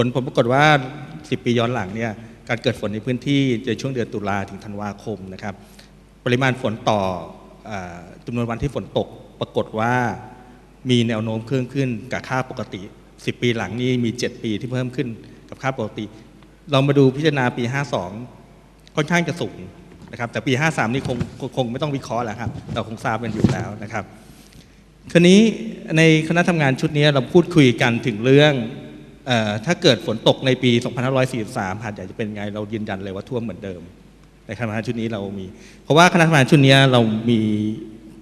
ผลผลปรากฏว่า 10 ปีย้อนหลังเนี่ยการเกิดฝนในพื้นที่ในช่วงเดือนตุลาถึงธันวาคมนะครับ ปริมาณฝนต่ออจำนวนวันที่ฝนตก ปรากฏว่ามีแนวโน้มเพิ่มขึ้นกับค่าปกติ 10 ปีหลังนี่มี 7 ปีที่เพิ่มขึ้นกับค่าปกติ เรามาดูพิจารณาปี 52 ค่อนข้างจะสูงนะครับแต่ปี 53 นี่คงคงคงไม่ต้องวิเคราะห์แล้วครับเราคงทราบกันอยู่แล้วนะครับ คราวนี้ในคณะทำงานชุดนี้เราพูดคุยกันถึงเรื่อง ถ้าเกิดฝนตกในปี 2543หาดใหญ่จะเป็นไง เรายืนยันเลยว่าท่วมเหมือนเดิม ในคณะทำงานชุดนี้เรามี เพราะว่าคณะทำงานชุดนี้เรามี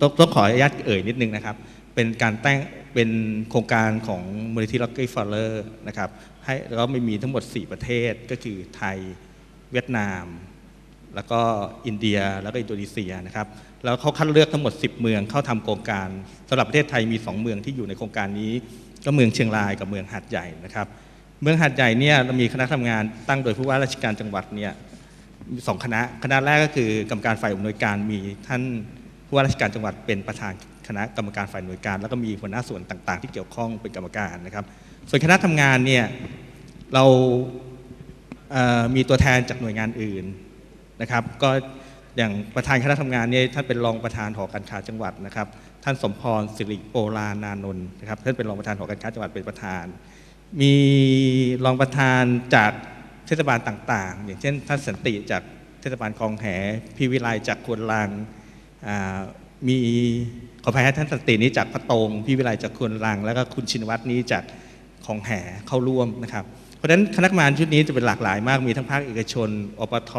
ต้องต้องขออนุญาตเอ่ยนิดนึงนะครับ เป็นการแต่งเป็นโครงการของมูลนิธิล็อกกี้ฟอลเลอร์นะครับให้แล้วไม่มีทั้งหมด 4 ประเทศก็คือไทยเวียดนาม แล้วก็อินเดียแล้วก็อินโดนีเซียนะครับแล้วเขาคัดเลือกทั้งหมด 10 เมืองเข้าทำโครงการสำหรับประเทศไทยมี 2 เมืองที่อยู่ในโครงการนี้ ก็เมืองเชียงรายกับเมืองหาดใหญ่นะครับ เมืองหาดใหญ่เนี่ยเรามีคณะทำงานตั้งโดยผู้ว่าราชการจังหวัดเนี่ยสองคณะคณะแรกก็คือกรรมการฝ่ายอำนวยการมีท่านผู้ว่าราชการจังหวัดเป็นประธานคณะกรรมการฝ่ายอำนวยการ แล้วก็มีหัวหน้าส่วนต่างๆ ที่เกี่ยวข้องเป็นกรรมการนะครับ ส่วนคณะทำงานเนี่ยเรามีตัวแทนจากหน่วยงานอื่นนะครับ ก็อย่างประธานคณะทำงานเนี่ยท่านเป็นรองประธานหอการค้าจังหวัดนะครับ ท่านสมพรสิริโปลานานนท์นะครับท่านเป็นรองประธานหอการค้าจังหวัดเป็นประธาน มีรองประธานจากเทศบาลต่าง ๆ อย่างเช่นท่านสันติจากเทศบาลคลองแหพี่วิไลจากควนลังมีขออภัยให้ท่านสันตินี้จากพระตงพี่วิไลจากควนลัง แล้วก็คุณชินวัตรนี้จากของแหเข้าร่วมนะครับ เพราะฉะนั้นคณะกรรมการชุดนี้จะเป็นหลากหลายมากมีทั้งภาคเอกชนอปท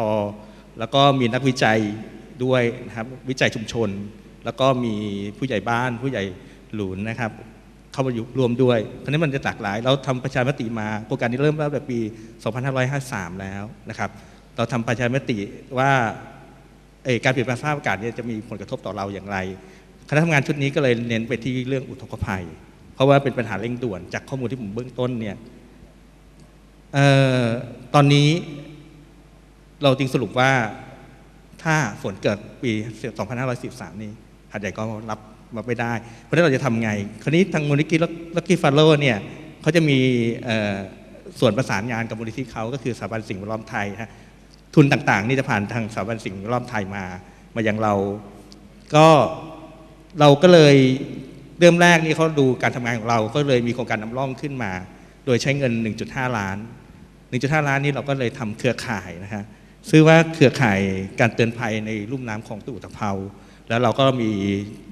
แล้วก็มีนักวิจัยด้วยนะครับวิจัยชุมชน แล้วก็มีผู้ใหญ่บ้านผู้ใหญ่หลุนนะครับ เข้ามาอยู่รวมด้วยเพราะนั้นมันจะหลากหลาย เราทำประชามติมาโครงการนี้เริ่มตั้งแต่ปี 2553 แล้วนะครับเราทำประชามติว่าเออการเปลี่ยนแปลงสภาพอากาศเนี่ยจะมีผลกระทบต่อเราอย่างไรคณะทำงานชุดนี้ก็เลยเน้นไปที่เรื่องอุทกภัย เพราะว่าเป็นปัญหาเร่งด่วนจากข้อมูลที่ผมเบื้องต้นเนี่ยออตอนนี้เราจึงสรุปว่าถ้าฝนเกิดปี 2513 นี้ หาดใหญ่ก็รับมาไม่ได้ เพราะฉะนั้นเราจะทำไง คราวนี้ทางมูลนิธิลักกี้ฟาโลเนี่ยเขาจะมีส่วนประสานงานกับมูลนิธิเขาก็คือสถาบันสิ่งแวดล้อมไทยฮะทุนต่างๆ นี่จะผ่านทางสถาบันสิ่งแวดล้อมไทยมา มายังเรา ก็เราก็เลยเริ่มแรกนี่เขาดูการทำงานของเรา ก็เลยมีโครงการนำร่องขึ้นมา โดยใช้เงิน 1.5 ล้าน 1.5 ล้านนี้เราก็เลยทำเครือข่ายนะฮะซื้อว่าเครือข่ายการเตือนภัยในลุ่มน้ำของตุอุตภเปา แล้วเราก็มี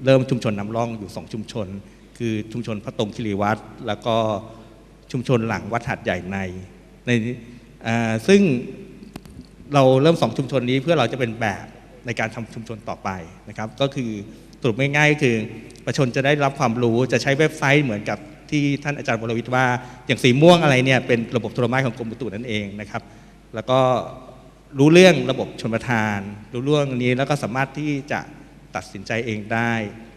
เริ่มชุมชนนำร่องอยู่2ชุมชน คือชุมชนพระตรงคิริวัตรแล้วก็ชุมชนหลังวัดหัดใหญ่ในในซึ่งเราเริ่มสองชุมชนนี้เพื่อเราจะเป็นแบบในการทำชุมชนต่อไปนะครับ ก็คือสรุปง่ายๆก็คือประชาชนจะได้รับความรู้จะใช้เว็บไซต์เหมือนกับที่ท่านอาจารย์วรวิทย์ว่า อย่างสีม่วงอะไรเนี่ยเป็นระบบโทรมาของกรมอุตุนั่นเองนะครับ แล้วก็รู้เรื่องระบบชนประทาน รู้เรื่องนี้แล้วก็สามารถที่จะ ตัดสินใจเองได้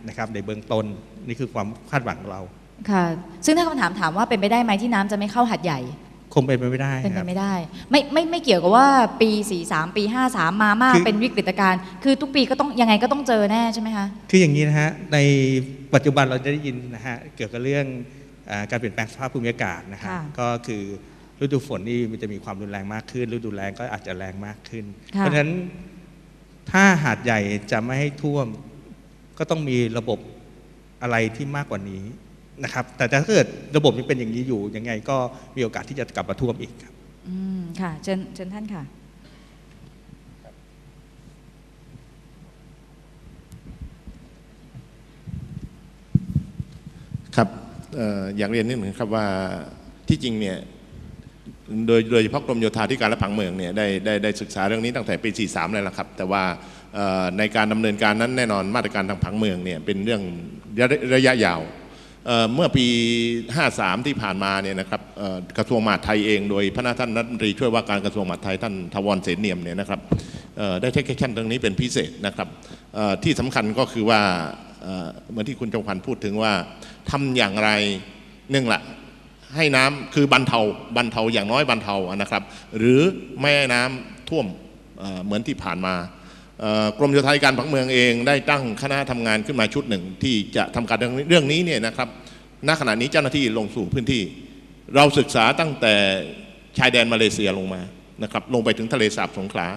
นะครับในเบื้องต้นนี่คือความคาดหวังของเราค่ะ ซึ่งถ้าคำถามถามว่าเป็นไปได้ไหมที่น้ำจะไม่เข้าหัดใหญ่ คงเป็นไปไม่ได้เป็นคไปรับไม่ได้ ไม่ไม่ไม่เกี่ยวกับว่าปี 43 ปี 53 มามากคือเป็นวิกฤตการณ์คือทุกปีก็ต้องยังไงก็ต้องเจอแน่ใช่ไหมคะคืออย่างนี้นะฮะในปัจจุบันเราจะได้ยินนะฮะเกี่ยวกับเรื่องอาการเปลี่ยนแปลงสภาพภูมิอากาศนะฮะค่ะก็คือฤดูฝนนี่มันจะมีความรุนแรงมากขึ้น ฤดูแล้งก็อาจจะแรงมากขึ้นค่ะเพราะฉะนั้น ถ้าหาดใหญ่จะไม่ให้ท่วม ก็ต้องมีระบบอะไรที่มากกว่านี้นะครับ แต่ถ้าเกิดระบบยังเป็นอย่างนี้อยู่ยังไงก็มีโอกาสที่จะกลับมาท่วมอีกครับอืมค่ะเชิญเชิญท่านค่ะ ครับเอ่ออยากเรียนนิดหนึ่งครับว่าที่จริงเนี่ย โดยโดยเฉพาะกรมโยธาธิการและผังเมืองเนี่ยได้ได้ได้ศึกษาเรื่องนี้ตั้งแต่ปี 43 เลยละครับ แต่ว่าในการดำเนินการนั้นแน่นอนมาตรการทางผังเมืองเนี่ยเป็นเรื่องระยะระยะยาวเเมื่อปี 53 ที่ผ่านมาเนี่ยนะครับกระทรวงมหาดไทยเอง โดยพระนาท่านรัฐมนตรีช่วยว่าการกระทรวงมหาดไทยท่านทวรเสนเนียมเนี่ยนะครับได้เทคแคชั่นเรื่องนี้เป็นพิเศษนะครับที่สำคัญก็คือว่าเหมือนที่คุณจงพันธ์พูดถึงว่าทำอย่างไรหนึ่งละ ให้น้ำคือบรรเทาบรรเทาอย่างน้อยบรรเทานะครับ หรือไม่ให้น้ำท่วมเหมือนที่ผ่านมากรมโยธาธิการผังเมืองเองได้ตั้งคณะทำงานขึ้นมาชุดหนึ่ง ที่จะทำการเรื่องนี้เรื่องนี้เนี่ยนะครับณขณะนี้เจ้าหน้าที่ลงสู่พื้นที่ เราศึกษาตั้งแต่ชายแดนมาเลเซียลงมานะครับลงไปถึงทะเลสาบสงขลา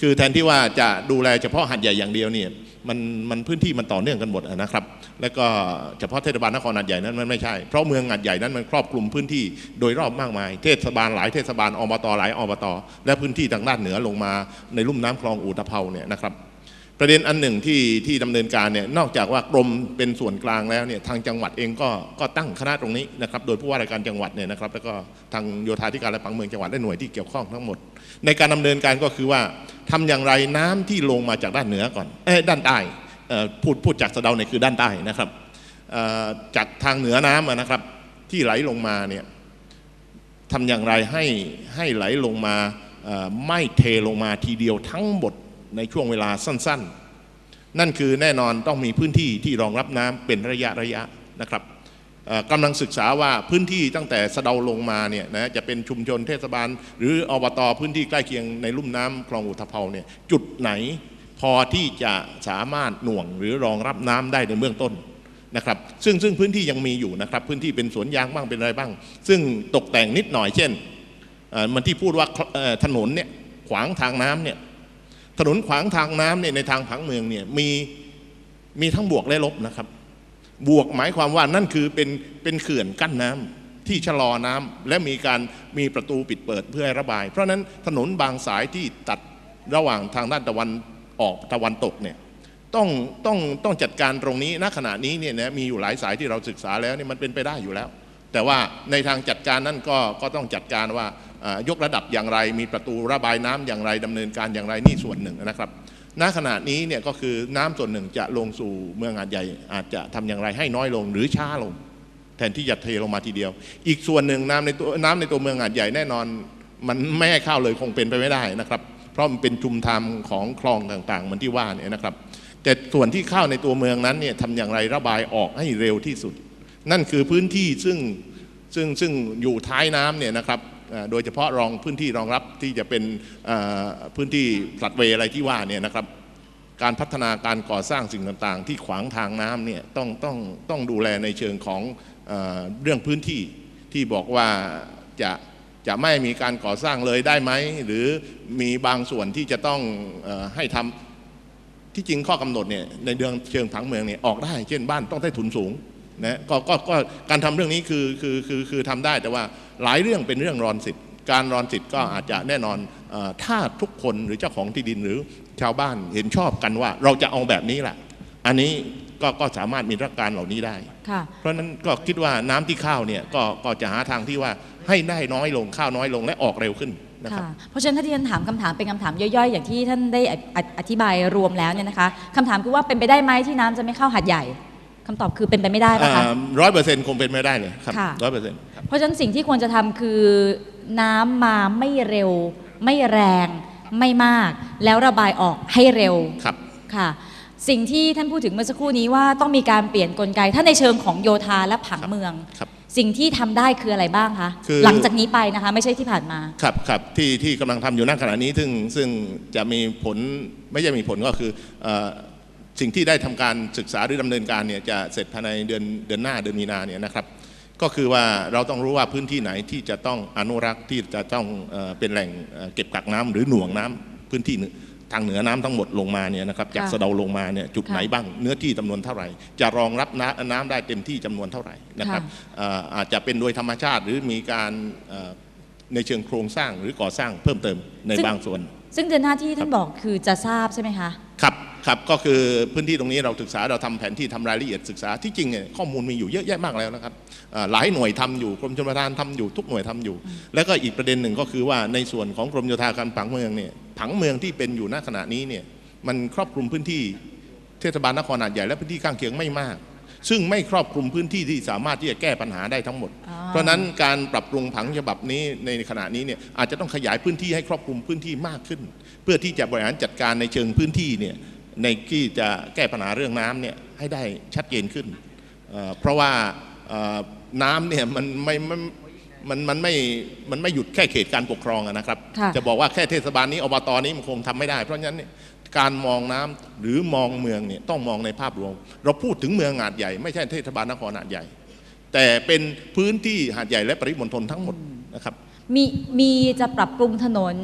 คือแทนที่ว่าจะดูแลเฉพาะหัดใหญ่อย่างเดียวเนี่ยมันมันพื้นที่มันต่อเนื่องกันหมดนะครับ แล้วก็เฉพาะเทศบาลนครหัดใหญ่นั้นมันไม่ใช่ เพราะเมืองหัดใหญ่นั้นมันครอบคลุมพื้นที่โดยรอบมากมาย เทศบาลหลายเทศบาลอบตหลายอบตและพื้นที่ทางด้านเหนือลงมาในลุ่มน้ำคลองอูตะเภาเนี่ยนะครับ ประเด็นอันหนึ่งที่ที่ดำเนินการเนี่ยนอกจากว่ากรมเป็นส่วนกลางแล้วเนี่ยทางจังหวัดเองก็ก็ตั้งคณะตรงนี้นะครับโดยผู้ว่าราชการจังหวัดเนี่ยนะครับแล้วก็ทางโยธาธิการและผังเมืองจังหวัดและหน่วยที่เกี่ยวข้องทั้งหมด ในการดำเนินการก็คือว่าทำอย่างไรน้ำที่ลงมาจากด้านเหนือก่อนเอ้ด้านใต้เอ่อพูดพูดจากสะเดาเนี่ยคือด้านใต้นะครับเอ่อจากทางเหนือน้ำนะครับที่ไหลลงมาเนี่ยทำอย่างไรให้ให้ไหลลงมาไม่เทลงมาทีเดียวทั้งหมด ในช่วงเวลาสั้น ๆ นั่นคือแน่นอนต้องมีพื้นที่ที่รองรับน้ำเป็นระยะระยะนะครับกำลังศึกษาว่าพื้นที่ตั้งแต่สะเดาลงมาเนี่ยนะจะเป็นชุมชนเทศบาล หรืออบตพื้นที่ใกล้เคียงในลุ่มน้ำคลองอุทะเภาเนี่ยจุดไหนพอที่จะสามารถหน่วงหรือรองรับน้ำได้ในเบื้องต้นนะครับซึ่งซึ่งพื้นที่ยังมีอยู่นะครับ พื้นที่เป็นสวนยางบ้างเป็นอะไรบ้าง ซึ่งตกแต่งนิดหน่อยเช่นมันที่พูดว่าถนนเนี่ยขวางทางน้ำเนี่ย ถนนขวางทางน้ำเนี่ยในทางผังเมืองเนี่ยมีมีทั้งบวกและลบนะครับ บวกหมายความว่านั่นคือเป็นเป็นเขื่อนกั้นน้ำที่ชะลอน้ำและมีการมีประตูปิดเปิดเพื่อให้ระบาย เพราะฉะนั้นถนนบางสายที่ตัดระหว่างทางด้านตะวันออกตะวันตกเนี่ยต้องต้องต้องจัดการตรงนี้ณขณะนี้เนี่ยนะมีอยู่หลายสายที่เราศึกษาแล้วเนี่ยมันเป็นไปได้อยู่แล้ว แต่ว่าในทางจัดการนั่นก็ก็ต้องจัดการว่า ยกระดับอย่างไร มีประตูระบายน้ำอย่างไรดำเนินการอย่างไรนี่ส่วนหนึ่งนะครับณขณะนี้เนี่ยก็คือน้ำส่วนหนึ่งจะลงสู่เมืองหาดใหญ่อาจจะทำอย่างไรให้น้อยลงหรือช้าลง แทนที่จะเทลงมาทีเดียว อีกส่วนหนึ่งน้ำในตัวน้ำในตัวเมืองหาดใหญ่แน่นอน มันไม่ให้เข้าเลยคงเป็นไปไม่ได้นะครับ เพราะมันเป็นจุมทามของคลองต่างๆเหมือนที่ว่าเนี่ยนะครับ แต่ส่วนที่เข้าในตัวเมืองนั้นเนี่ยทำอย่างไรระบายออกให้เร็วที่สุด นั่นคือพื้นที่ซึ่งซึ่งซึ่งอยู่ท้ายน้ำเนี่ยนะครับ โดยเฉพาะรองพื้นที่รองรับที่จะเป็นพื้นที่พลัดเวอะไรที่ว่าเนี่ยนะครับ การพัฒนาการก่อสร้างสิ่งต่างๆ ที่ขวางทางน้ำเนี่ยต้องต้องต้องดูแลในเชิงของเรื่องพื้นที่ที่บอกว่าจะจะไม่มีการก่อสร้างเลยได้ไหม หรือมีบางส่วนที่จะต้องให้ทำที่จริงข้อกำหนดเนี่ยในเรื่องเชิงผังเมืองเนี่ยออกได้ เช่นบ้านต้องได้ทุนสูง นะก็ก็ก็การทำเรื่องนี้คือคือคือคือทำได้แต่ว่าหลายเรื่องเป็นเรื่องรอนสิทธิ์ การรอนสิทธิ์ก็อาจจะแน่นอนเออถ้าทุกคนหรือเจ้าของที่ดินหรือชาวบ้านเห็นชอบกันว่าเราจะเอาแบบนี้แหละอันนี้ก็ก็สามารถมีรักการเหล่านี้ได้ค่ะเพราะฉะนั้นก็คิดว่าน้ำที่ข้าวเนี่ยก็ก็จะหาทางที่ว่าให้ได้น้อยลงข้าวน้อยลงและออกเร็วขึ้นนะครับค่ะเพราะฉะนั้นถ้าที่ฉันถามคำถามเป็นคำถามย่อยๆ อย่างที่ท่านได้อออธิบายรวมแล้วเนี่ยนะคะคำถามคือว่าเป็นไปได้ไหมที่น้ำจะไม่เข้าหัดใหญ่ คำตอบคือเป็นไปไม่ได้ปะคะร้อยเปอร์เซ็นต์คงเป็นไม่ได้เลยครับค่ะร้อยเปอร์เซ็นต์ครับเพราะฉะนั้นสิ่งที่ควรจะทำคือน้ำมาไม่เร็ว ไม่แรง ไม่มาก แล้วระบายออกให้เร็วครับค่ะ สิ่งที่ท่านพูดถึงเมื่อสักครู่นี้ว่าต้องมีการเปลี่ยนกลไก ถ้าในเชิงของโยธาและผังเมืองครับสิ่งที่ทำได้คืออะไรบ้างคะคือหลังจากนี้ไปนะคะ ไม่ใช่ที่ผ่านมา ครับครับที่ที่กำลังทำอยู่ณขณะนี้ ซึ่งซึ่งจะมีผลไม่ใช่มีผลก็คือเอ่อ สิ่งที่ได้ทำการศึกษาหรือดำเนินการเนี่ยจะเสร็จภายในเดือนเดือนหน้าเดือนมีนาเนี่ยนะครับ ก็คือว่าเราต้องรู้ว่าพื้นที่ไหนที่จะต้องอนุรักษ์ที่จะต้องเอ่อเป็นแหล่งเอ่อเก็บกักน้ำหรือหน่วงน้ำพื้นที่เหนือทางเหนือน้ำทั้งหมดลงมาเนี่ยนะครับจากค่ะสะเดาลงมาเนี่ยจุดค่ะไหนบ้างเนื้อที่จำนวนเท่าไหร่ จะรองรับน้ำน้ำได้เต็มที่จำนวนเท่าไหร่นะครับค่ะเอ่ออาจจะเป็นโดยธรรมชาติหรือมีการเอ่อในเชิงโครงสร้างหรือก่อสร้างเพิ่มเติมในซึ่งบางส่วน ซึ่งเดือนหน้าที่ท่านบอกคือจะทราบใช่ไหมคะ ครับครับก็คือพื้นที่ตรงนี้เราศึกษาเราทำแผนที่ทำรายละเอียดศึกษาที่จริงเนี่ยข้อมูลมีอยู่เยอะแยะมากแล้วนะครับหลายหน่วยทำอยู่กรมชลประทานทำอยู่ทุกหน่วยทำอยู่ แล้วก็อีกประเด็นหนึ่งก็คือว่าในส่วนของกรมโยธาการผังเมืองเนี่ยผังเมืองที่เป็นอยู่ณขณะนี้เนี่ยมันครอบคลุมพื้นที่เทศบาลนครหาดใหญ่และพื้นที่ข้างเคียงไม่มาก ซึ่งไม่ครอบคลุมพื้นที่ที่สามารถที่จะแก้ปัญหาได้ทั้งหมด เพราะนั้นการปรับปรุงผังฉบับนี้ในขณะนี้เนี่ยอาจจะต้องขยายพื้นที่ให้ครอบคลุมพื้นที่มากขึ้น พื่อที่จะบริหารจัดการในเชิงพื้นที่เนี่ยในที่จะแก้ปัญหาเรื่องน้ำเนี่ยให้ได้ชัดเจนขึ้นเอ่อเพราะว่าเอ่อน้ำเนี่ยมันไม่มันมันมันไม่ มันไม่หยุดแค่เขตการปกครองอะนะครับค่ะจะบอกว่าแค่เทศบาลนี้อบตนี้มันคงทำไม่ได้ เพราะฉะนั้นเนี่ยการมองน้ำหรือมองเมืองเนี่ยต้องมองในภาพรวม เราพูดถึงเมืองหาดใหญ่ไม่ใช่เทศบาลนครหาดใหญ่ แต่เป็นพื้นที่หาดใหญ่และปริมณฑลทั้งหมดนะครับ มีมีจะปรับปรุงถนน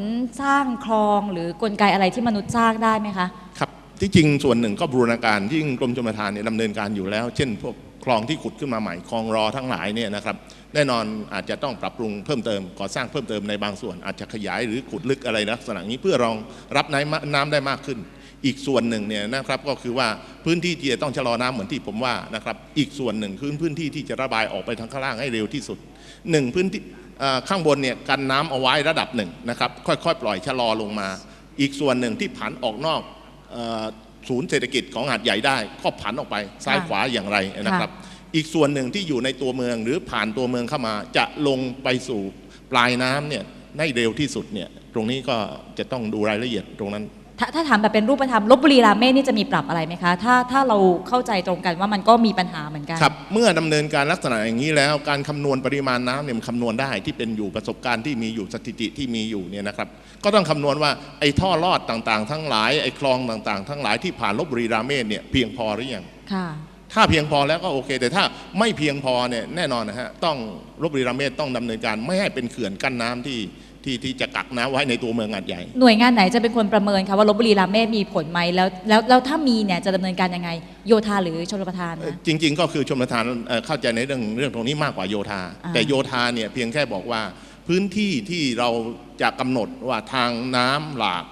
สร้างคลองหรือกลไกอะไรที่มนุษย์สร้างได้ไหมคะ ครับที่จริงส่วนหนึ่งก็บูรณาการที่กรมชลประทานเนี่ยดำเนินการอยู่แล้ว เช่น พวกคลองที่ขุดขึ้นมาใหม่คลองรอทั้งหลายเนี่ยนะครับแน่นอนอาจจะต้องปรับปรุงเพิ่มเติมก่อสร้างเพิ่มเติมในบางส่วน อาจจะขยายหรือขุดลึกอะไรลักษณะนี้เพื่อรองรับน้ำน้ำได้มากขึ้น อีกส่วนหนึ่งเนี่ยนะครับก็คือว่าพื้นที่ที่จะต้องชะลอน้ำเหมือนที่ผมว่านะครับอีกส่วนหนึ่งคือพื้นที่ที่จะระบายออกไปทางข้างล่างให้เร็วที่สุดหนึ่งพื้นที่ ข้างบนเนี่ยกันน้ำเอาไว้ระดับหนึ่งนะครับค่อยๆ ปล่อยชะลอลงมา อีกส่วนหนึ่งที่ผันออกนอกเอ่อศูนย์เศรษฐกิจของหาดใหญ่ได้ก็ผันออกไปซ้ายขวาอย่างไรนะครับ อีกส่วนหนึ่งที่อยู่ในตัวเมืองหรือผ่านตัวเมืองเข้ามา จะลงไปสู่ปลายน้ำเนี่ยได้เร็วที่สุดเนี่ยตรงนี้ก็จะต้องดูรายละเอียดตรงนั้น ถ้าถ้าถามแบบเป็นรูปธรรมลบบุรีรามเมศนี่จะมีปรับอะไรไหมคะ ถ้าถ้าเราเข้าใจตรงกันว่ามันก็มีปัญหาเหมือนกันครับ เมื่อดำเนินการลักษณะอย่างนี้แล้ว การคำนวณปริมาณน้ำเนี่ยมันคำนวณได้ที่เป็นอยู่ประสบการณ์ที่มีอยู่สถิติที่มีอยู่เนี่ยนะครับ ก็ต้องคำนวณว่าไอ้ท่อลอดต่างๆ ทั้งหลายไอ้คลองต่างๆ ทั้งหลายที่ผ่านลบบุรีราเมศเนี่ยเพียงพอหรือยังค่ะถ้าเพียงพอแล้วก็โอเค แต่ถ้าไม่เพียงพอเนี่ยแน่นอนนะฮะต้องลบบุรีราเมศต้องดำเนินการไม่ให้เป็นเขื่อนกั้นน้ำที่ ที่ที่จะกักน้ำไว้ในตัวเมืองหาดใหญ่ หน่วยงานไหนจะเป็นคนประเมินคะว่าลบบุรีรามเมศมีผลไหมแล้วแล้วแล้วถ้ามีเนี่ยจะดำเนินการยังไง โยธาหรือชลประทานเอ่อนะ จริง ๆ ก็คือชมประทานเอ่อเข้าใจในเรื่องเรื่องตรงนี้มากกว่าโยธา อ่า แต่โยธาเนี่ยเพียงแค่บอกว่าพื้นที่ที่เราจะกำหนดว่าทางน้ำหลาก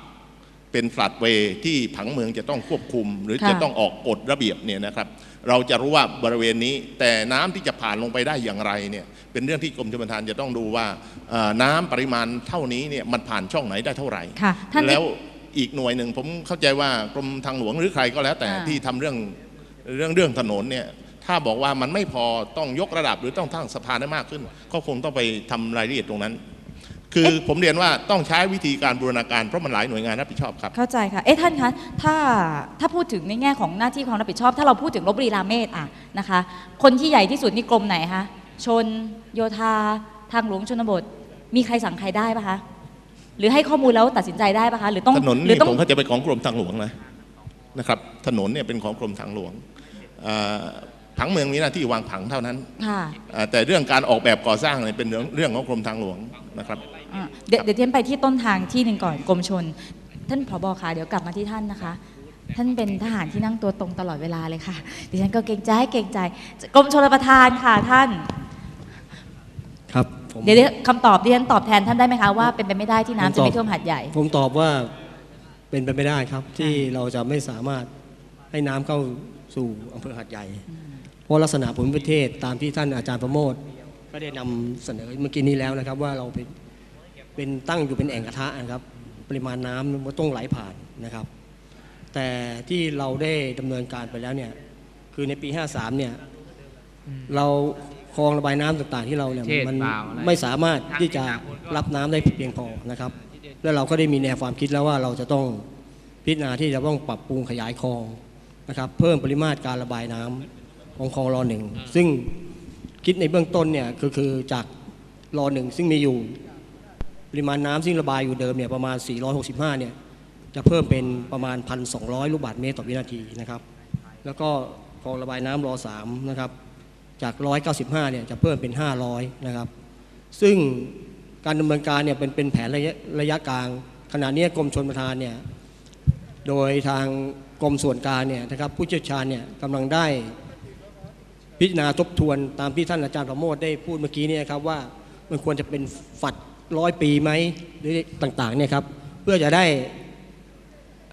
เป็นฟลัดเวย์ที่ผังเมืองจะต้องควบคุม หรือจะต้องออกกฎระเบียบเนี่ยนะครับ เราจะรู้ว่าบริเวณนี้ แต่น้ำที่จะผ่านลงไปได้อย่างไรเนี่ยเป็นเรื่องที่กรมชลประทานจะต้องดูว่าเอ่อน้ำปริมาณเท่านี้เนี่ยมันผ่านช่องไหนได้เท่าไหร่ค่ะท่านได้แล้วอีกหน่วยหนึ่งผมเข้าใจว่ากรมทางหลวงหรือใครก็แล้ว แต่อ่าที่ทำเรื่องเรื่องเรื่องถนนเนี่ยถ้าบอกว่ามันไม่พอต้องยกระดับหรือต้องทั้งสะพานได้มากขึ้น ก็คงต้องไปทำรายละเอียดตรงนั้น คือผมเรียนว่าต้องใช้วิธีการบูรณาการเพราะมันหลายหน่วยงานรับผิดชอบครับ เข้าใจค่ะ เอ๊ะท่านคะ ถ้าถ้าพูดถึงในแง่ของหน้าที่ความรับผิดชอบ ถ้าเราพูดถึงลบบุรีรามเมศอะนะคะ คนที่ใหญ่ที่สุดนี่กรมไหนคะ ชน โยธา ทางหลวงชนบท มีใครสั่งใครได้ปะคะ หรือให้ข้อมูลแล้วตัดสินใจได้ปะคะ หรือต้องถนนหรือนี่ต้องผมเข้าใจเป็นของกรมทางหลวงนะนะครับ ถนนเนี่ยเป็นของกรมทางหลวงเอ่อผังเมืองมีหน้าที่วางผังเท่านั้นค่ะเอ่อแต่เรื่องการออกแบบก่อสร้างเนี่ยเป็นเรื่องเรื่องของกรมทางหลวงนะครับ อะเดี๋ยวเดี๋ยวเทียนไปที่ต้นทางที่หนึ่งก่อนกรมชน ท่านผบค่ะเดี๋ยวกลับมาที่ท่านนะคะ ท่านเป็นทหารที่นั่งตัวตรงตลอดเวลาเลยค่ะดิฉันก็เกรงใจเกรงใจกรมชลประทานค่ะท่าน ครับผมเดี๋ยวคำตอบดิฉันตอบแทนท่านได้ไหมคะว่าเป็นไปไม่ได้ที่น้ำจะไม่ท่วมหาดใหญ่ ผมตอบว่าเป็นไปไม่ได้ครับ ที่เราจะไม่สามารถให้น้ำเข้าสู่อำเภอหาดใหญ่ เพราะลักษณะภูมิประเทศตามที่ท่านอาจารย์ประโมทก็ได้นำเสนอเมื่อกี้นี้แล้วนะครับ ว่าเราเป็น เป็นตั้งอยู่เป็นแอ่งกระทะนะครับปริมาณน้ำมันต้องไหลผ่านนะครับ แต่ที่เราได้ดำเนินการไปแล้วเนี่ยคือในปี 53 เนี่ยเราคลองระบายน้ำต่างๆที่เราเนี่ยเทศมันเปล่าอะไรไม่สามารถที่จะรับน้ำได้เพียงพอนะครับ แล้วเราก็ได้มีแนวความคิดแล้วว่าเราจะต้องพิจารณาที่จะต้องปรับปรุงขยายคลองนะครับ เพิ่มปริมาตรการระบายน้ำของคลองรอหนึ่งซึ่งคิดในเบื้องต้นเนี่ยก็คือจากรอหนึ่งซึ่งมีอยู่ ปริมาณน้ำซึ่งระบายอยู่เดิมเนี่ยประมาณ 465 เนี่ยจะเพิ่มเป็นประมาณ 1,200 ลูกบาศก์เมตรต่อวินาทีนะครับ แล้วก็คลองระบายน้ำรอสามนะครับ จาก 195 เนี่ยจะเพิ่มเป็น 500 นะครับ ซึ่งการดำเนินการเนี่ยเป็นเป็นแผนระยะระยะกลาง ขณะนี้กรมชนประทานเนี่ยโดยทางกรมส่วนกลางเนี่ยนะครับผู้เชี่ยวชาญเนี่ยกำลังได้พิจารณาทบทวนตามที่ท่านอาจารย์ประโมทได้พูดเมื่อกี้เนี่ยครับว่ามันควรจะเป็นฝัด ร้อยปีไหมหรือต่างๆเนี่ยครับเพื่อจะได้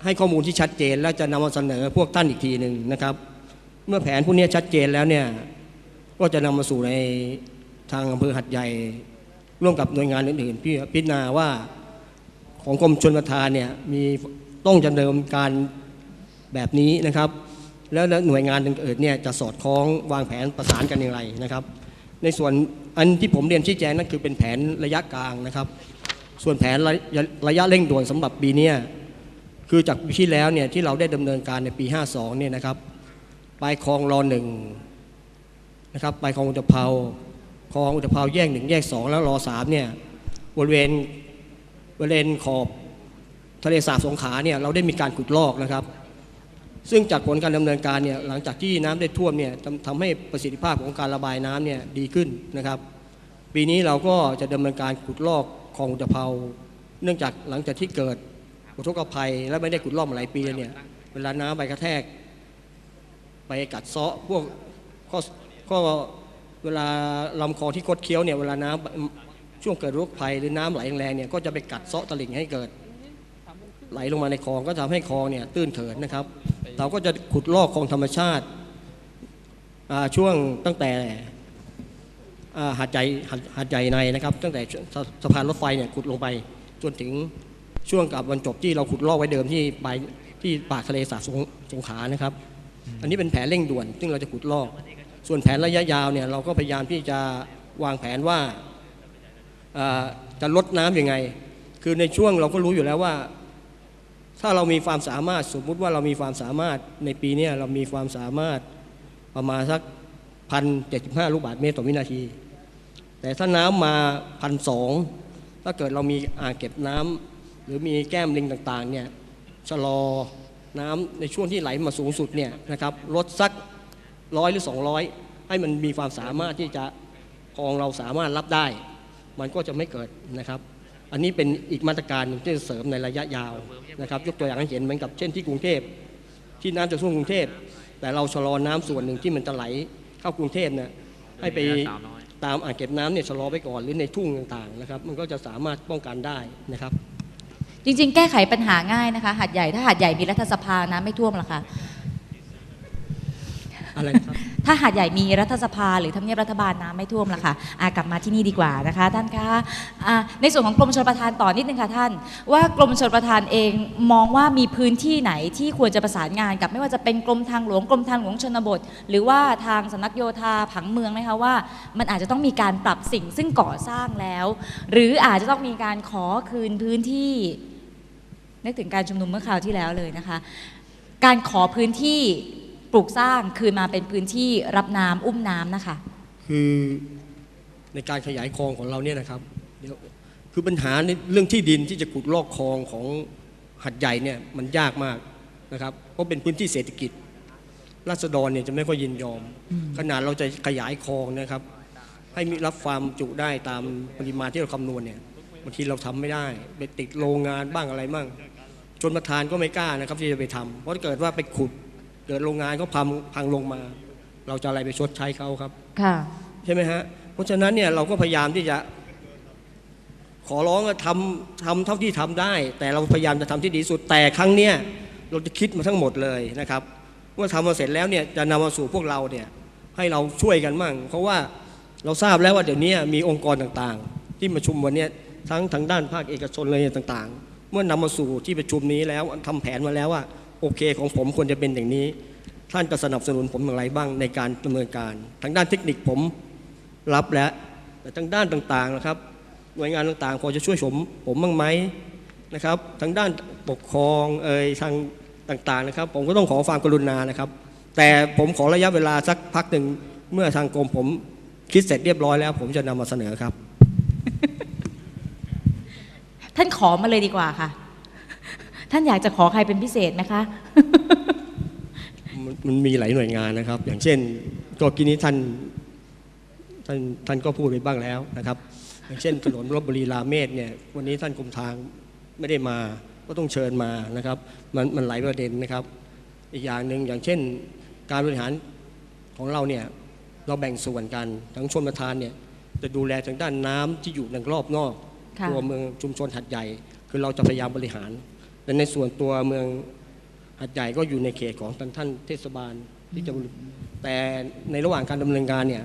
ให้ข้อมูลที่ชัดเจน และจะนำมาเสนอพวกท่านอีกทีหนึ่งนะครับ เมื่อแผนพวกนี้ชัดเจนแล้วเนี่ยก็จะนำมาสู่ในทางอำเภอหัดใหญ่ ร่วมกับหน่วยงานอื่นๆพี่พิจารณาว่าของกรมชนประทานเนี่ยมีต้องจะดำเนินการแบบนี้นะครับ แล้วหน่วยงานอื่นๆเนี่ยจะสอดคล้องวางแผนประสานกันอย่างไรนะครับ ในส่วนอันที่ผมเรียนชี้แจงนั่นคือเป็นแผนระยะกลางนะครับ ส่วนแผนระยะระยะเร่งด่วนสำหรับปีนี้คือจากปีที่แล้วเนี่ยที่เราได้ดำเนินการในปี 52เนี่ยนะครับปลายคลองรอหนึ่งนะครับไปคลองอุตภเปาคลองอุตภเปาแยกหนึ่งแยกสองแล้วรอสามเนี่ยบริเวณบริเวณขอบทะเลสาบสงขาเนี่ยเราได้มีการขุดลอกนะครับ ซึ่งจากผลการดำเนินการเนี่ยหลังจากที่น้ำได้ท่วมเนี่ยทำให้ประสิทธิภาพของการระบายน้ำเนี่ยดีขึ้นนะครับ ปีนี้เราก็จะดำเนินการขุดลอกคลองอุตภเปาเนื่องจากหลังจากที่เกิดอุทกภัย และไม่ได้ขุดลอกมาหลายปีเนี่ยเวลาน้ำไปกระแทก ไปกัดเซาะพวกข้อข้อเวลาลำคลองที่คดเคี้ยวเนี่ยเวลาน้ำช่วงเกิดโรคภัยหรือน้ำไหลแรงเนี่ยก็จะไปกัดเซาะตลิ่งให้เกิด ไหลลงมาในคลองก็ทำให้คลองเนี่ยตื้นเขินนะครับ เราก็จะขุดลอกคลองธรรมชาติช่วงตั้งแต่หาดใหญ่หาดใหญ่ในนะครับ ตั้งแต่สะสะพานรถไฟเนี่ยขุดลงไปจนถึงช่วงกับวันจบที่เราขุดลอกไว้เดิมที่ปลายที่ปากทะเลสาบสงสงขลานะครับ อันนี้เป็นแผนเร่งด่วน ซึ่งเราจะขุดลอก ส่วนแผนระยะยาวเนี่ยเราก็พยายามที่จะวางแผนว่าอ่าจะลดน้ำยังไง คือในช่วงเราก็รู้อยู่แล้วว่า ถ้าเรามีความสามารถสมมุติว่าเรามีความสามารถในปีนี้เรามีความสามารถประมาณสักพันเจ็ดสิบห้าลูกบาศก์เมตรต่อวินาที แต่ถ้าน้ำมาพันสองถ้าเกิดเรามีอ่างเก็บน้ำหรือมีแก้มลิงต่างๆเนี่ยชะลอน้ำในช่วงที่ไหลมาสูงสุดเนี่ยนะครับลดสักร้อยหรือ 200 ให้มันมีความสามารถที่จะคลองเราสามารถรับได้ มันก็จะไม่เกิดนะครับ อันนี้เป็นอีกมาตรการหนึ่งที่จะเสริมในระยะยาวนะครับยกตัวอย่างให้เห็นเหมือนกับเช่นที่กรุงเทพที่น้ำจะท่วมกรุงเทพแต่เราชะลอน้ำส่วนหนึ่งที่มันจะไหลเข้ากรุงเทพเนี่ยให้ไปตามอ่างเก็บน้ำเนี่ยชะลอไปก่อนหรือในทุ่งต่างๆนะครับมันก็จะสามารถป้องกันได้นะครับ จริง ๆ แก้ไขปัญหาง่ายนะคะหัดใหญ่ถ้าหัดใหญ่มีรัฐสภาน้ำไม่ท่วมหรอกค่ะอะไรนะครับ ถ้าหาดใหญ่มีรัฐสภาหรือทำเนียบรัฐบาลน้ำไม่ท่วมละค่ะอะกลับมาที่นี่ดีกว่านะคะ ท่านคะอะในส่วนของกรมชลประทานต่อนิดนึงค่ะท่าน ว่ากรมชลประทานเองมองว่ามีพื้นที่ไหนที่ควรจะประสานงานกับไม่ว่าจะเป็นกรมทางหลวงกรมทางหลวงชนบท หรือว่าทางสำนักโยธาผังเมืองไหมคะว่า มันอาจจะต้องมีการปรับสิ่งซึ่งก่อสร้างแล้ว หรืออาจจะต้องมีการขอคืนพื้นที่นึกถึงการชุมนุมเมื่อคราวที่แล้วเลยนะคะ การขอพื้นที่ ปลูกสร้างคืนมาเป็นพื้นที่รับน้ำอุ้มน้ำนะคะ คือในการขยายคลองของเราเนี่ยนะครับเดี๋ยวคือปัญหาในเรื่องที่ดินที่จะขุดลอกคลองของหัดใหญ่เนี่ยมันยากมากนะครับเพราะเป็นพื้นที่เศรษฐกิจราษฎรเนี่ยจะไม่ค่อยยินยอม ขนาดเราจะขยายคลองนะครับ ให้มีรับความจุได้ตามปริมาณที่เราคำนวณเนี่ยบางทีเราทำไม่ได้ไปติดโรงงานบ้างอะไรบ้างชนประธานก็ไม่กล้านะครับที่จะไปทำเพราะถ้าเกิดว่าไปขุด เกิดโรงงานเขาพังพังลงมา เราจะอะไรไปชดใช้เขาครับ ค่ะ ใช่ไหมฮะ เพราะฉะนั้นเนี่ยเราก็พยายามที่จะ ขอร้องว่าทำทำเท่าที่ทำได้ แต่เราพยายามจะทำที่ดีที่สุดแต่ครั้งเนี้ยเราจะคิดมาทั้งหมดเลยนะครับเมื่อทำมาเสร็จแล้วเนี่ยจะนำมาสู่พวกเราเนี่ยให้เราช่วยกันมั่ง เพราะว่าเราทราบแล้วว่าเดี๋ยวนี้มีองค์กรต่างๆ ที่ประชุมวันเนี้ยทั้งทางด้านภาคเอกชนเลยต่างๆ เมื่อนำมาสู่ที่ประชุมนี้แล้วทำแผนมาแล้วว่า โอเคของผมควรจะเป็นอย่างนี้ ท่านจะสนับสนุนผมอย่างไรบ้างในการดำเนินการ ทางด้านเทคนิคผมรับแล้วแต่ทางด้านต่างๆนะครับ หน่วยงานต่างๆพอจะช่วยผมผมบ้างไหมนะครับ ทางด้านปกครองเอ่ยทางต่างๆนะครับ ผมก็ต้องขอความกรุณานะครับ แต่ผมขอระยะเวลาสักพักหนึ่งเมื่อทางกรมผมคิดเสร็จเรียบร้อยแล้ว ผมจะนำมาเสนอครับ ท่านขอมาเลยดีกว่าค่ะ ท่านอยากจะขอใครเป็นพิเศษไหมคะมันมันมีหลายหน่วยงานนะครับ อย่างเช่นก็กินนี้ท่านท่านท่านก็พูดไปบ้างแล้วนะครับ อย่างเช่นถนนลบบุรีราเมศเนี่ยวันนี้ท่านกรมทางไม่ได้มาก็ต้องเชิญมานะครับ มันมันหลายประเด็นนะครับ อีกอย่างหนึ่งอย่างเช่น การบริหารของเราเนี่ยเราแบ่งส่วนกันทั้งชนประทานเนี่ยจะดูแลทางด้านน้ำที่อยู่ในรอบนอกค่ะตัวเมืองชุมชนหัดใหญ่ คือเราจะพยายามบริหาร แต่ในส่วนตัวเมืองหัดใหญ่ก็อยู่ในเขตของท่านท่านเทศบาลที่จะบริแต่ในระหว่างการดำเนินการเนี่ย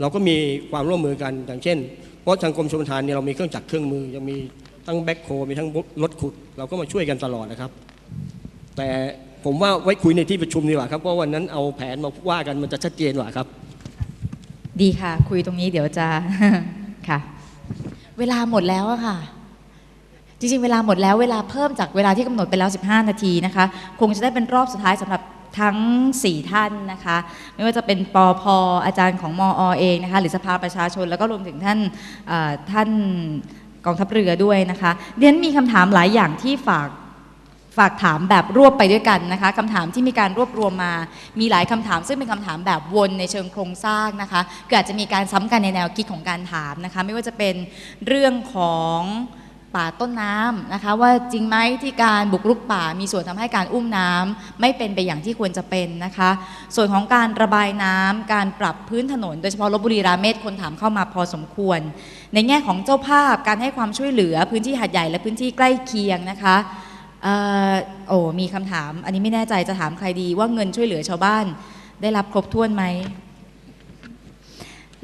เราก็มีความร่วมมือกันอย่างเช่น เพราะทางกรมชลประทานเนี่ยเรามีเครื่องจักรเครื่องมือยังมีทั้งแบ็คโฮมีทั้งรถขุด เราก็มาช่วยกันตลอดนะครับ แต่ผมว่าไว้คุยในที่ประชุมดีกว่าครับเพราะวันนั้นเอาแผนมาว่ากันมันจะชัดเจนกว่าครับ ดีค่ะ คุยตรงนี้เดี๋ยวจะค่ะ เวลาหมดแล้วอะค่ะ จริงๆ เวลาหมดแล้วเวลาเพิ่มจากเวลาที่กำหนดไปแล้ว 15 นาทีนะคะ คงจะได้เป็นรอบสุดท้ายสำหรับทั้ง 4 ท่านนะคะ ไม่ว่าจะเป็นปอพอาจารย์ของมอเองนะคะหรือสภาประชาชน แล้วก็รวมถึงท่านท่านกองทัพเรือด้วยนะคะเรียนมีคำถามหลายอย่างที่ฝากฝากถามแบบรวบไปด้วยกันนะคะคำถามที่มีการรวบรวมมา มีหลายคำถาม ซึ่งเป็นคำถามแบบวนในเชิงโครงสร้างนะคะก็อาจจะมีการซ้ำกันในแนวคิดของการถามนะคะ ไม่ว่าจะเป็นเรื่องของ ป่าต้นน้ำนะคะ ว่าจริงไหมที่การบุกรุกป่า มีส่วนทำให้การอุ้มน้ำไม่เป็นไปอย่างที่ควรจะเป็นนะคะ ส่วนของการระบายน้ำการปรับพื้นถนน โดยเฉพาะลบบุรีราเมศคนถามเข้ามาพอสมควร ในแง่ของเจ้าภาพการให้ความช่วยเหลือพื้นที่หาดใหญ่และพื้นที่ใกล้เคียงนะคะออโอ้มีคำถาม อันนี้ไม่แน่ใจจะถามใครดีว่าเงินช่วยเหลือชาวบ้าน ได้รับครบถ้วนไหม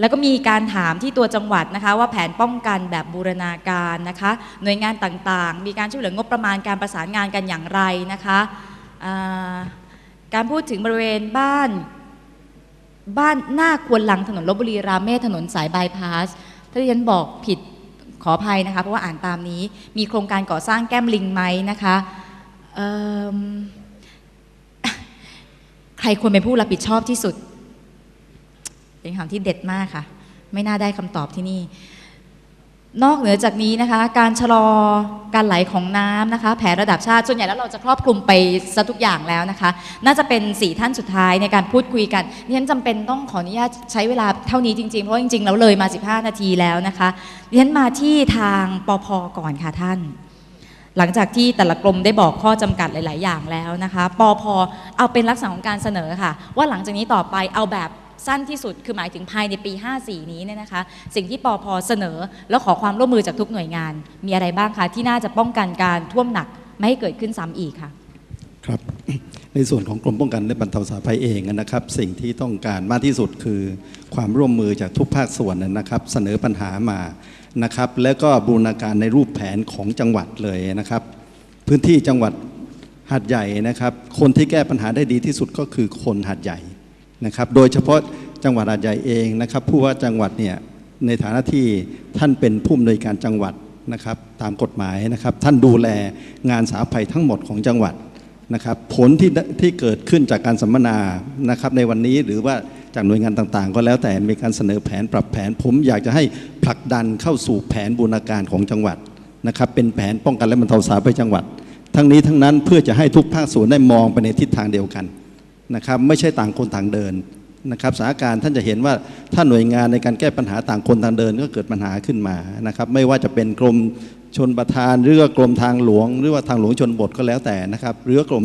แล้วก็มีการถามที่ตัวจังหวัดนะคะว่าแผนป้องกันแบบบูรณาการนะคะ หน่วยงานต่างๆ มีการช่วยเหลืองบประมาณการประสานงานกันอย่างไรนะคะาการพูดถึงบริเวณบ้านบ้านหน้าควนลังถนนลบบุรีราเมศถนนสายบายพาสถ้าที่ฉันบอกผิดขออภัยนะคะ เพราะว่าอ่านตามนี้มีโครงการก่อสร้างแก้มลิงไหมนะคะใครควรเป็นผู้รับผิดชอบที่สุด เป็นคำถามที่เด็ดมากค่ะ ไม่น่าได้คำตอบที่นี่ นอกเหนือจากนี้นะคะ การชะลอการไหลของน้ำนะคะ แผนระดับชาติส่วนใหญ่แล้วเราจะครอบคลุมไปซะทุกอย่างแล้วนะคะ น่าจะเป็นสี่ท่านสุดท้ายในการพูดคุยกันดิฉันจำเป็นต้องขออนุญาตใช้เวลาเท่านี้จริงๆ เพราะจริงๆเราเลยมา 15 นาทีแล้วนะคะดิฉันมาที่ทางปพก่อนค่ะท่านหลังจากที่แต่ละกรมได้บอกข้อจำกัดหลาย ๆ อย่างแล้วนะคะ ปอพเอาเป็นลักษณะของการเสนอค่ะ ว่าหลังจากนี้ต่อไปเอาแบบ สั้นที่สุดคือหมายถึงภายในปี 54 นี้เนี่ยนะคะ สิ่งที่ปอพเสนอ แล้วขอความร่วมมือจากทุกหน่วยงาน มีอะไรบ้างคะที่น่าจะป้องกันการท่วมหนักไม่ให้เกิดขึ้นซ้ำอีกค่ะครับในส่วนของกรมป้องกันและบรรเทาสาธารณภัยเองนะครับ สิ่งที่ต้องการมากที่สุดคือความร่วมมือจากทุกภาคส่วนนะครับ เสนอปัญหามานะครับ แล้วก็บูรณาการในรูปแผนของจังหวัดเลยนะครับ พื้นที่จังหวัดหาดใหญ่นะครับ คนที่แก้ปัญหาได้ดีที่สุดก็คือคนหาดใหญ่ นะครับ โดยเฉพาะจังหวัดหาดใหญ่เองนะครับผู้ว่าจังหวัดเนี่ยในฐานะที่ท่านเป็นผู้อำนวยการจังหวัดนะครับ ตามกฎหมายนะครับ ท่านดูแลงานสาธารณภัยทั้งหมดของจังหวัดนะครับ ผลที่ที่เกิดขึ้นจากการสัมมนานะครับ ในวันนี้หรือว่าจากหน่วยงานต่างๆ ก็แล้วแต่มีการเสนอแผนปรับแผน ผมอยากจะให้ผลักดันเข้าสู่แผนบูรณาการของจังหวัดนะครับ เป็นแผนป้องกันและบรรเทาสาธารณภัยจังหวัด ทั้งนี้ทั้งนั้นเพื่อจะให้ทุกภาคส่วนได้มองไปในทิศทางเดียวกัน นะครับไม่ใช่ต่างคนต่างเดินนะครับสถานการณ์ท่านจะเห็นว่าถ้าหน่วยงานในการแก้ปัญหาต่างคนต่างเดินก็เกิดปัญหาขึ้นมานะครับไม่ว่าจะเป็นกรมชนประทานหรือว่ากรมทางหลวง หรือว่าทางหลวงชนบทก็แล้วแต่นะครับหรือว่ากรม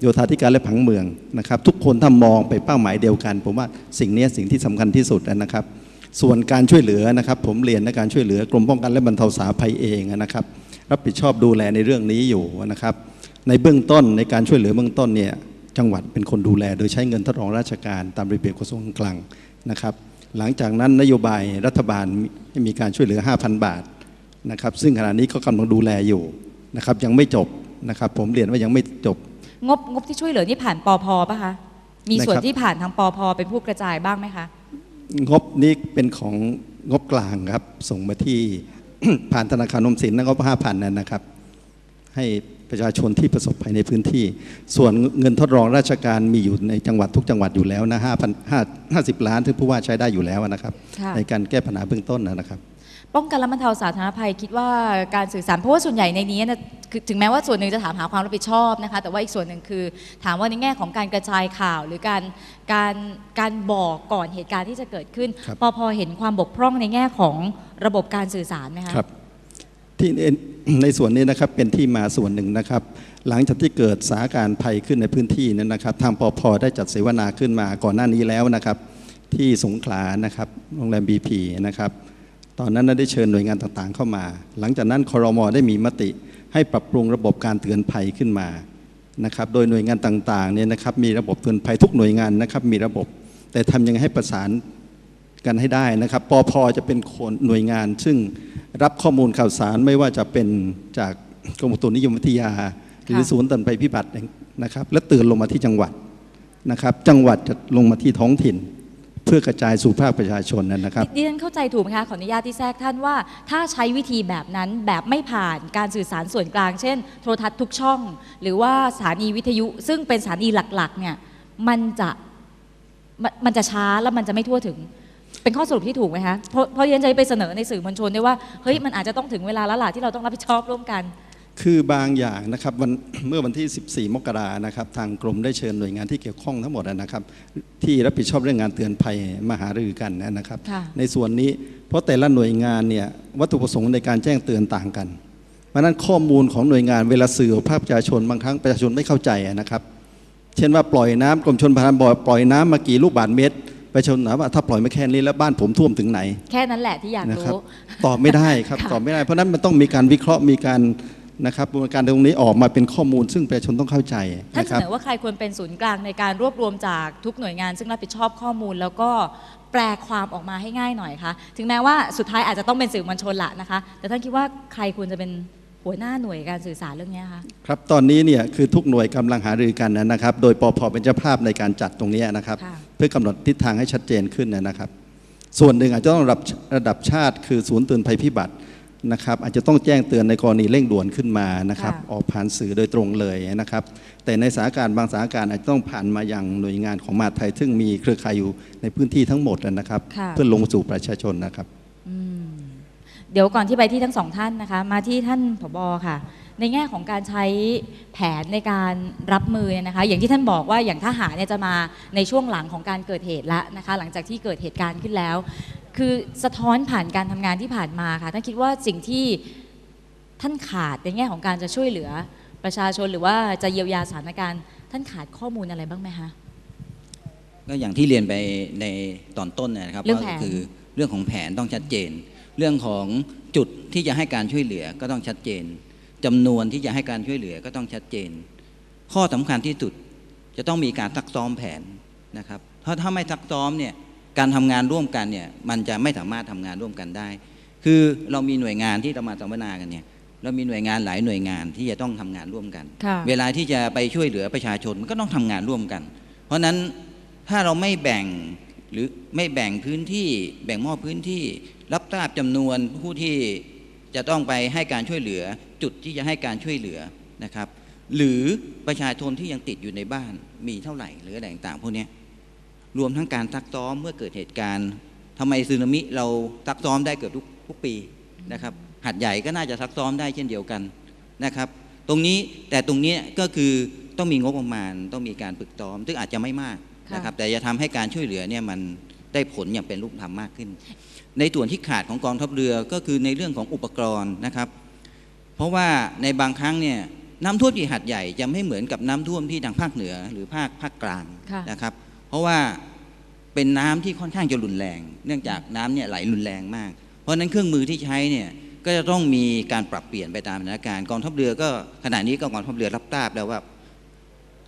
โยธาธิการและผังเมืองนะครับทุกคนถ้ามองไปเป้าหมายเดียวกัน ผมว่าสิ่งนี้สิ่งที่สำคัญที่สุดนะครับ ส่วนการช่วยเหลือนะครับ ผมเรียนในการช่วยเหลือกรมป้องกันและบรรเทาสาธารณภัยเองนะครับ รับผิดชอบดูแลในเรื่องนี้อยู่นะครับ ในเบื้องต้นในการช่วยเหลือเบื้องต้นเนี่ย จังหวัดเป็นคนดูแล โดยใช้เงินทดลองราชการตามระเบียบกระทรวงการคลังนะครับ หลังจากนั้นนโยบายรัฐบาลให้มีการช่วยเหลือ 5,000 บาทนะครับ ซึ่งขณะนี้ก็กำลังดูแลอยู่นะครับ ยังไม่จบนะครับ ผมเรียนว่ายังไม่จบ งบงบที่ช่วยเหลือนี่ผ่านปอพปะคะ มีส่วนนะครับที่ผ่านทางปอพเป็นผู้กระจายบ้างไหมคะ งบนี้เป็นของงบกลางครับ ส่งมาที่ผ่านธนาคารนมสินนะงบห้าพันนั่นนะครับ ให้ ประชาชนที่ประสบภัยในพื้นที่ ส่วนเงินทดลองราชการมีอยู่ในจังหวัดทุกจังหวัดอยู่แล้วนะห้าพันห้าห้าสิบล้านที่ผู้ว่าใช้ได้อยู่แล้วนะครับค่ะในการแก้ปัญหาเบื้องต้นนะครับป้องกันและบรรเทาสาธารณภัยคิดว่าการสื่อสารเพราะว่าส่วนใหญ่ในนี้นะคือถึงแม้ว่าส่วนหนึ่งจะถามหาความรับผิดชอบนะคะแต่ว่าอีกส่วนหนึ่งคือ ถามว่าในแง่ของการกระจายข่าวหรือการการการบอกก่อนเหตุการณ์ที่จะเกิดขึ้นครับปอพเห็นความบกพร่องในแง่ของระบบการสื่อสารไหมคะครับ ที่ในในส่วนนี้นะครับเป็นที่มาส่วนหนึ่งนะครับ หลังจากที่เกิดสถานการณ์ภัยขึ้นในพื้นที่นั้นนะครับ ทางปพได้จัดเสวนาขึ้นมาก่อนหน้านี้แล้วนะครับ ที่สงขลานะครับโรงแรมบีพีนะครับตอนนั้นได้เชิญหน่วยงานต่างๆเข้ามา หลังจากนั้นคอรมอได้มีมติให้ปรับปรุงระบบการเตือนภัยขึ้นมานะครับ โดยหน่วยงานต่างๆเนี่ยนะครับมีระบบเตือนภัยทุกหน่วยงานนะครับมีระบบ แต่ทำยังไงให้ประสาน กันให้ได้นะครับปอพจะเป็นคนหน่วยงาน ซึ่งรับข้อมูลข่าวสารไม่ว่าจะเป็นจากกรมอุตุนิยมวิทยา หรือศูนย์ตือนภัยพิบัตินะครับ และเตือนลงมาที่จังหวัดนะครับ จังหวัดจะลงมาที่ท้องถิ่น เพื่อกระจายสู่ภาคประชาชนนะครับดิฉันเข้าใจถูกไหมคะขออนุญาตที่แทรกท่านว่า ถ้าใช้วิธีแบบนั้นแบบไม่ผ่านการสื่อสารส่วนกลาง เช่น โทรทัศน์ทุกช่อง หรือว่าสถานีวิทยุ ซึ่งเป็นสถานีหลักๆเนี่ยมันจะมันจะช้าแล้วมันจะไม่ทั่วถึง เป็นข้อสรุปที่ถูกไหมคะเพราะเพราะดิฉันจะไปเสนอในสื่อมวลชนด้วยว่าเฮ้ยมันอาจจะต้องถึงเวลาแล้วล่ะที่เราต้องรับผิดชอบร่วมกัน คือบางอย่างนะครับวันเมื่อวันที่ 14 มกรานะครับ ทางกรมได้เชิญหน่วยงานที่เกี่ยวข้องทั้งหมดนะครับ ที่รับผิดชอบเรื่องงานเตือนภัยมาหารือกันนะครับ ค่ะ ในส่วนนี้เพราะแต่ละหน่วยงานเนี่ยวัตถุประสงค์ในการแจ้งเตือนต่างกันเพราะฉะนั้นข้อมูลของหน่วยงานเวลาสื่อภาคประชาชนบางครั้งประชาชนไม่เข้าใจนะครับ เช่นว่าปล่อยน้ำกรมชนประทานบอกปล่อยน้ำมากี่ลูกบาศก์เมตร ประชาชนถามว่าถ้าปล่อยมาแค่นี้แล้วบ้านผมท่วมถึงไหน แค่นั้นแหละที่อยากนะครับรู้ ตอบไม่ได้ครับค่ะตอบไม่ได้ เพราะฉะนั้นมันต้องมีการวิเคราะห์มีการนะครับกระบวนการตรงนี้ออกมาเป็นข้อมูล ซึ่งประชาชนต้องเข้าใจท่านนะเสครับ นอว่าใครควรเป็นศูนย์กลางในการรวบรวมจากทุกหน่วยงาน ซึ่งรับผิดชอบข้อมูล แล้วก็แปลความออกมาให้ง่ายหน่อยคะถึงแม้ว่าสุดท้ายอาจจะต้องเป็นสื่อมวลชนละนะคะ แต่ท่านคิดว่าใครควรจะเป็น หัวหน้าหน่วยการสื่อสารเรื่องนี้คะครับตอนนี้เนี่ยคือทุกหน่วยกำลังหารือกันนะครับ โดยปพเป็นเจ้าภาพในการจัดตรงนี้นะครับค่ะเพื่อกำหนดทิศทางให้ชัดเจนขึ้นนะครับ ส่วนหนึ่งอาจจะต้องระดับระดับชาติ คือศูนย์เตือนภัยพิบัตินะครับ อาจจะต้องแจ้งเตือนในกรณีเร่งด่วนขึ้นมานะครับค่ะออกผ่านสื่อโดยตรงเลยนะครับ แต่ในสถานการณ์บางสถานการณ์อาจจะต้องผ่านมาอย่างหน่วยงานของมหาดไทย ซึ่งมีเครือข่ายอยู่ในพื้นที่ทั้งหมดนะครับค่ะเพื่อลงสู่ประชาชนนะครับ เดี๋ยวก่อนที่ไปที่ทั้งสองท่านนะคะ มาที่ท่านผบค่ะ ในแง่ของการใช้แผนในการรับมือเนี่ยนะคะ อย่างที่ท่านบอกว่าอย่างทหารเนี่ยจะมาในช่วงหลังของการเกิดเหตุแล้วนะคะ หลังจากที่เกิดเหตุการณ์ขึ้นแล้ว คือสะท้อนผ่านการทำงานที่ผ่านมาค่ะท่านคิดว่าสิ่งที่ท่านขาดในแง่ของการจะช่วยเหลือประชาชนหรือว่าจะเยียวยาสถานการณ์ท่านขาดข้อมูลอะไรบ้างไหมคะก็อย่างที่เรียนไปในตอนต้นนะครับเรื่องก็แผนคือเรื่องของแผนต้องชัดเจน เรื่องของจุดที่จะให้การช่วยเหลือก็ต้องชัดเจนจำนวนที่จะให้การช่วยเหลือก็ต้องชัดเจน ข้อสำคัญที่สุดจะต้องมีการซักซ้อมแผนนะครับเพราะถ้าไม่ซักซ้อมเนี่ยการทำงานร่วมกันเนี่ยมันจะไม่สามารถทำงานร่วมกันได้ คือเรามีหน่วยงานที่เรามาสัมมนากันเนี่ยเรามีหน่วยงานหลายหน่วยงานที่จะต้องทำงานร่วมกันค่ะเวลาที่จะไปช่วยเหลือประชาชนมันก็ต้องทำงานร่วมกัน เพราะฉะนั้นถ้าเราไม่แบ่ง หรือไม่แบ่งพื้นที่แบ่งมอบพื้นที่ รับทราบจำนวนผู้ที่จะต้องไปให้การช่วยเหลือ จุดที่จะให้การช่วยเหลือนะครับ หรือประชาชนที่ยังติดอยู่ในบ้านมีเท่าไหร่หรืออะไรต่างๆพวกนี้รวมทั้งการซักซ้อมเมื่อเกิดเหตุการณ์ทำไมสึนามิเราซักซ้อมได้เกือบทุกทุกปีนะครับหัดใหญ่ก็น่าจะซักซ้อมได้เช่นเดียวกันนะครับ ตรงนี้แต่ตรงนี้ก็คือต้องมีงบประมาณ ต้องมีการฝึกซ้อมซึ่งอาจจะไม่มาก นะครับแต่จะทำให้การช่วยเหลือเนี่ยมันได้ผลอย่างเป็นรูปธรรมมากขึ้น ในส่วนที่ขาดของกองทัพเรือก็คือในเรื่องของอุปกรณ์นะครับ เพราะว่าในบางครั้งเนี่ยน้ำท่วมที่หัดใหญ่จะไม่เหมือนกับน้ำท่วมที่ทางภาคเหนือหรือภาคภาคกลางค่ะนะครับ เพราะว่าเป็นน้ำที่ค่อนข้างจะรุนแรง เนื่องจากน้ำเนี่ยไหลรุนแรงมาก เพราะฉะนั้นเครื่องมือที่ใช้เนี่ยก็จะต้องมีการปรับเปลี่ยนไปตามสถานการณ์กองทัพเรือก็ขณะนี้ก็กองทัพเรือรับทราบแล้วว่า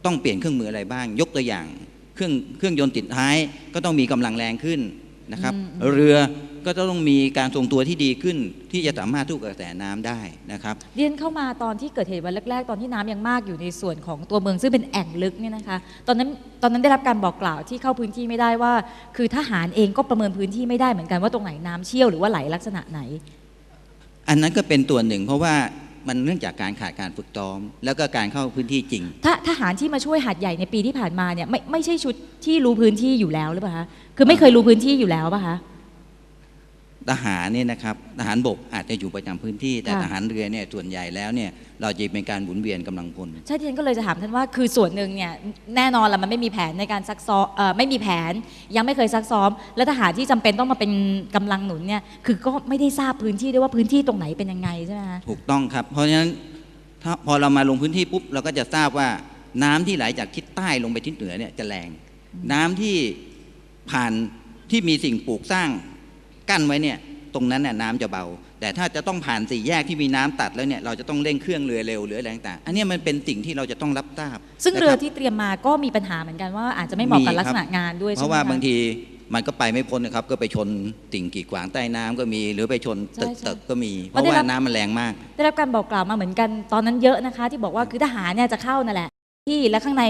ต้องเปลี่ยนเครื่องมืออะไรบ้าง ยกตัวอย่าง เครื่องเครื่องยนต์ติดท้ายก็ต้องมีกำลังแรงขึ้นนะครับ เรือก็ต้องมีการทรงตัวที่ดีขึ้น ที่จะสามารถทุกกระแสน้ำได้นะครับเรียนเข้ามาตอนที่เกิดเหตุวันแรกๆ ตอนที่น้ำยังมากอยู่ในส่วนของตัวเมืองซึ่งเป็นแอ่งลึกเนี่ยนะคะตอนนั้นตอนนั้นได้รับการบอกกล่าวที่เข้าพื้นที่ไม่ได้ว่า คือทหารเองก็ประเมินพื้นที่ไม่ได้เหมือนกันว่าตรงไหนน้ำเชี่ยวหรือว่าไหลลักษณะไหน อันนั้นก็เป็นตัวหนึ่ง เพราะว่า มันเนื่องจากการขาดการฝึกซ้อม แล้วก็การเข้าพื้นที่จริง ถ้าทหารที่มาช่วยหาดใหญ่ในปีที่ผ่านมาเนี่ยไม่ไม่ใช่ชุดที่รู้พื้นที่อยู่แล้วหรือเปล่าคะคือไม่เคยรู้พื้นที่อยู่แล้วป่ะคะ ทหารเนี่ยนะครับทหารบกอาจจะอยู่ประจำพื้นที่ แต่ค่ะ ทหารเรือเนี่ยส่วนใหญ่แล้วเนี่ยเราจะเป็นการหมุนเวียนกำลังพล ใช่ที่ฉันก็เลยจะถามท่านว่าคือส่วนหนึ่งเนี่ยแน่นอนละมันไม่มีแผนในการซักซ้อมเอ่อไม่มีแผน ยังไม่เคยซักซ้อม และทหารที่จำเป็นต้องมาเป็นกำลังหนุนเนี่ยคือก็ไม่ได้ทราบพื้นที่ด้วยว่าพื้นที่ตรงไหนเป็นยังไงใช่ไหมคะถูกต้องครับ เพราะฉะนั้นถ้าพอเรามาลงพื้นที่ปุ๊บเราก็จะทราบว่าน้ำที่ไหลจากทิศใต้ลงไปทิศเหนือเนี่ยจะแรง น้ำที่ผ่านที่มีสิ่งปลูกสร้าง กั้นไว้เนี่ยตรงนั้นน่ะน้ำจะเบา แต่ถ้าจะต้องผ่านสี่แยกที่มีน้ำตัดแล้วเนี่ยเราจะต้องเร่งเครื่องเรือเร็วหรืออะไรต่างๆอันเนี้ยมันเป็นสิ่งที่เราจะต้องรับทราบ ซึ่งนะคบเรือที่เตรียมมาก็มีปัญหาเหมือนกันว่าอาจจะไม่เหมาะกับมีครับลักษณะงานด้วยเพใช่ไหมราะว่าคะบางทีมันก็ไปไม่พ้นนะครับ ก็ไปชนสิ่งกีดขวางใต้น้ำก็มี หรือไปชนตึกใช่ใช่ตึกก็มี เพเพราะราะได้ว่ารับน้ำมันแรงมาก ได้รับการบอกกล่าวมาเหมือนกันตอนนั้นเยอะนะคะ ที่บอกว่าคือทหารเนี่ยจะเข้านั่นแหละที่และข้างใน